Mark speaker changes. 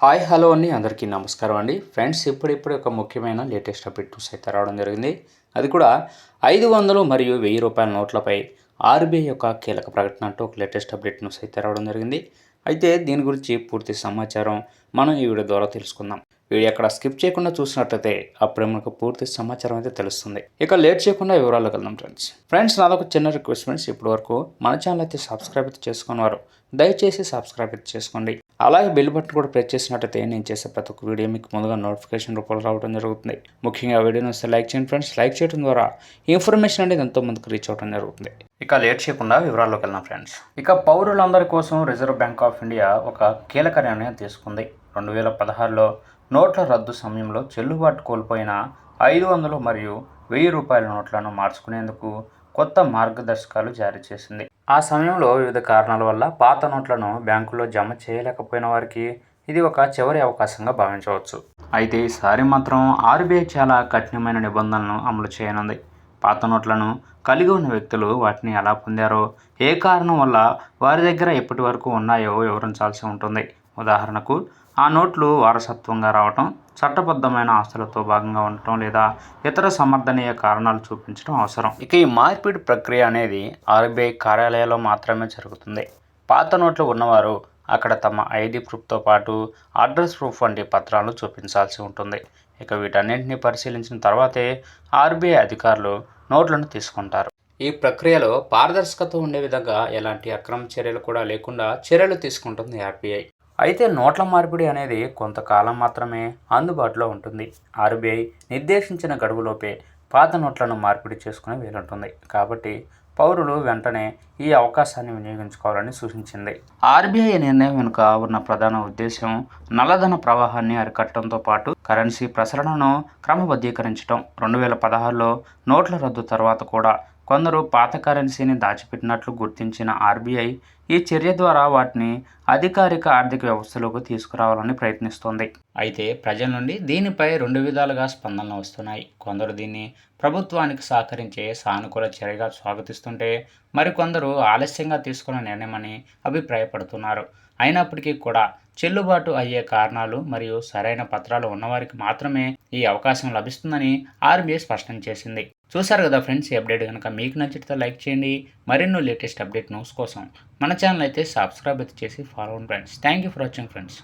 Speaker 1: Hi hello అండి. అందరికీ నమస్కారం అండి. ఫ్రెండ్స్ ఇప్పుడిప్పుడు ఒక ముఖ్యమైన లేటెస్ట్ అప్డేట్ న్యూస్ అయితే రావడం జరిగింది. అది కూడా ఐదు వందలు మరియు వెయ్యి రూపాయల నోట్లపై ఆర్బీఐ యొక్క కీలక ప్రకటన అంటూ ఒక లేటెస్ట్ అప్డేట్ న్యూస్ అయితే రావడం జరిగింది. అయితే దీని గురించి పూర్తి సమాచారం మనం ఈ వీడియో ద్వారా తెలుసుకుందాం. వీడియో అక్కడ స్కిప్ చేయకుండా చూసినట్లయితే అప్పుడే మనకు పూర్తి సమాచారం అయితే తెలుస్తుంది. ఇక లేట్ చేయకుండా వివరాలు వెళ్దాం ఫ్రెండ్స్. ఫ్రెండ్స్ నాదొక చిన్న రిక్వెస్ట్ ఫ్రెండ్స్. ఇప్పటి వరకు మన ఛానల్ అయితే సబ్స్క్రైబ్ అయితే చేసుకున్నవారు దయచేసి సబ్స్క్రైబ్ అయితే చేసుకోండి. అలాగే బెల్ బటన్ కూడా ప్రెస్ చేసినట్టయితే నేను చేసే ప్రతి ఒక్క వీడియో మీకు ముందుగా నోటిఫికేషన్ రూపంలో రావడం జరుగుతుంది. ముఖ్యంగా వీడియోని వస్తే లైక్ చేయండి ఫ్రెండ్స్ లైక్ చేయడం ద్వారా ఇన్ఫర్మేషన్ అనేది ఎంతో మందికి రీచ్ అవ్వడం జరుగుతుంది. ఇక లేట్ చేయకుండా వివరాల్లోకి వెళ్ళిన ఫ్రెండ్స్ ఇక పౌరులందరి కోసం రిజర్వ్ బ్యాంక్ ఆఫ్ ఇండియా ఒక కీలక నిర్ణయం తీసుకుంది. రెండు వేల పదహారులో నోట్ల రద్దు సమయంలో చెల్లుబాటు కోల్పోయిన ఐదు వందలు మరియు వెయ్యి రూపాయల నోట్లను మార్చుకునేందుకు కొత్త మార్గదర్శకాలు జారీ చేసింది. ఆ సమయంలో వివిధ కారణాల వల్ల పాత నోట్లను బ్యాంకులో జమ చేయలేకపోయిన వారికి ఇది ఒక చివరి అవకాశంగా భావించవచ్చు. అయితే ఈసారి మాత్రం ఆర్బీఐ చాలా కఠినమైన నిబంధనలను అమలు చేయనుంది. పాత నోట్లను కలిగి ఉన్న వ్యక్తులు వాటిని ఎలా పొందారో ఏ కారణం వల్ల వారి దగ్గర ఎప్పటి వరకు ఉన్నాయో వివరించాల్సి ఉంటుంది. ఉదాహరణకు ఆ నోట్లు వారసత్వంగా రావటం చట్టబద్ధమైన ఆస్తులతో భాగంగా ఉండటం లేదా ఇతర సమర్థనీయ కారణాలు చూపించడం అవసరం. ఇక ఈ మార్పిడి ప్రక్రియ అనేది ఆర్బీఐ కార్యాలయాల్లో మాత్రమే జరుగుతుంది. పాత నోట్లు ఉన్నవారు అక్కడ తమ ఐడి ప్రూఫ్తో పాటు అడ్రస్ ప్రూఫ్ వంటి పత్రాలను చూపించాల్సి ఉంటుంది. ఇక వీటన్నింటినీ పరిశీలించిన తర్వాతే ఆర్బీఐ అధికారులు నోట్లను తీసుకుంటారు. ఈ ప్రక్రియలో పారదర్శకత ఉండే విధంగా ఎలాంటి అక్రమ చర్యలు కూడా లేకుండా చర్యలు తీసుకుంటుంది ఆర్బీఐ. అయితే నోట్ల మార్పిడి అనేది కొంతకాలం మాత్రమే అందుబాటులో ఉంటుంది. ఆర్బీఐ నిర్దేశించిన గడువులోపే పాత నోట్లను మార్పిడి చేసుకునే వీలుంటుంది. కాబట్టి పౌరులు వెంటనే ఈ అవకాశాన్ని వినియోగించుకోవాలని సూచించింది. ఆర్బీఐ నిర్ణయం వెనుక ఉన్న ప్రధాన ఉద్దేశం నల్లధన ప్రవాహాన్ని అరికట్టడంతో పాటు కరెన్సీ ప్రసరణను క్రమబద్ధీకరించడం రెండు వేల పదహారులో నోట్ల రద్దు తర్వాత కూడా కొందరు పాత కరెన్సీని దాచిపెట్టినట్లు గుర్తించిన ఆర్బీఐ ఈ చర్య ద్వారా వాటిని అధికారిక ఆర్థిక వ్యవస్థలోకి తీసుకురావాలని ప్రయత్నిస్తోంది. అయితే ప్రజల నుండి దీనిపై రెండు విధాలుగా స్పందనలు వస్తున్నాయి. కొందరు దీన్ని ప్రభుత్వానికి సహకరించే సానుకూల చర్యగా స్వాగతిస్తుంటే మరికొందరు ఆలస్యంగా తీసుకున్న నిర్ణయమని అభిప్రాయపడుతున్నారు. అయినప్పటికీ కూడా చెల్లుబాటు అయ్యే కారణాలు మరియు సరైన పత్రాలు ఉన్నవారికి మాత్రమే ఈ అవకాశం లభిస్తుందని ఆర్బీఐ స్పష్టం చేసింది. చూసారు కదా ఫ్రెండ్స్ ఈ అప్డేట్ కనుక మీకు నచ్చితే లైక్ చేయండి. మరెన్నో లేటెస్ట్ అప్డేట్ న్యూస్ కోసం మన ఛానల్ అయితే సబ్స్క్రైబ్ అయితే చేసి ఫాలో అవ్వండి friends. Thank you for watching friends